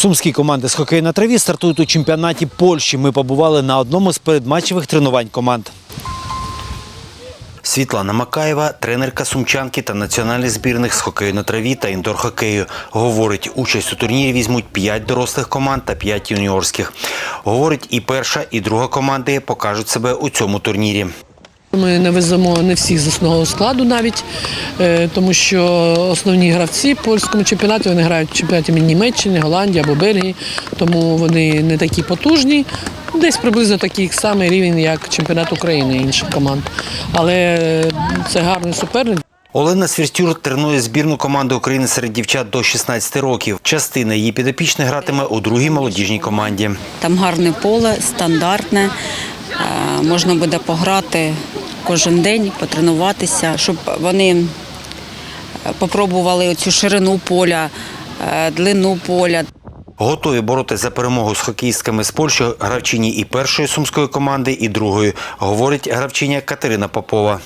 Сумські команди з хокею на траві стартують у чемпіонаті Польщі. Ми побували на одному з передматчевих тренувань команд. Світлана Макаєва, тренерка сумчанки та національних збірних з хокею на траві та індор-хокею. Говорить, участь у турнірі візьмуть 5 дорослих команд та 5 юніорських. Говорить, і перша, і друга команди покажуть себе у цьому турнірі. Ми не веземо не всіх з основного складу навіть, е, тому що основні гравці в польському чемпіонаті вони грають в чемпіонаті Німеччини, Голландії або Бельгії, тому вони не такі потужні. Десь приблизно такий самий рівень, як чемпіонат України і інших команд. Але е, це гарний суперник. Олена Свіртюр тренує збірну команду України серед дівчат до 16 років. Частина її підопічних гратиме у другій молодіжній команді. Там гарне поле, стандартне. Е, Можна буде пограти кожен день, потренуватися, щоб вони е, попробували цю ширину поля, е, длину поля. Готові боротися за перемогу з хокеїстками з Польщі гравчині і першої сумської команди, і другої, говорить гравчиня Катерина Попова.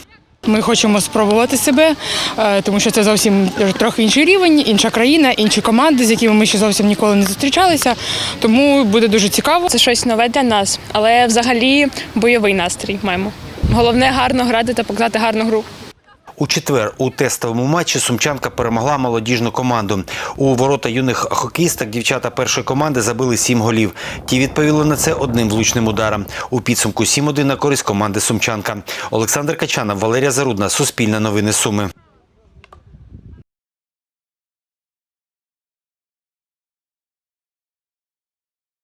Ми хочемо спробувати себе, е, тому що це зовсім трохи інший рівень, інша країна, інші команди, з якими ми ще зовсім ніколи не зустрічалися. Тому буде дуже цікаво. Це щось нове для нас, але взагалі бойовий настрій маємо. Головне гарно грати та показати гарну гру. У четвер у тестовому матчі сумчанка перемогла молодіжну команду. У ворота юних хокеїсток дівчата першої команди забили сім голів. Ті відповіли на це одним влучним ударом. У підсумку 7-1 на користь команди Сумчанка. Олександр Качанов, Валерія Зарудна, Суспільне новини Суми.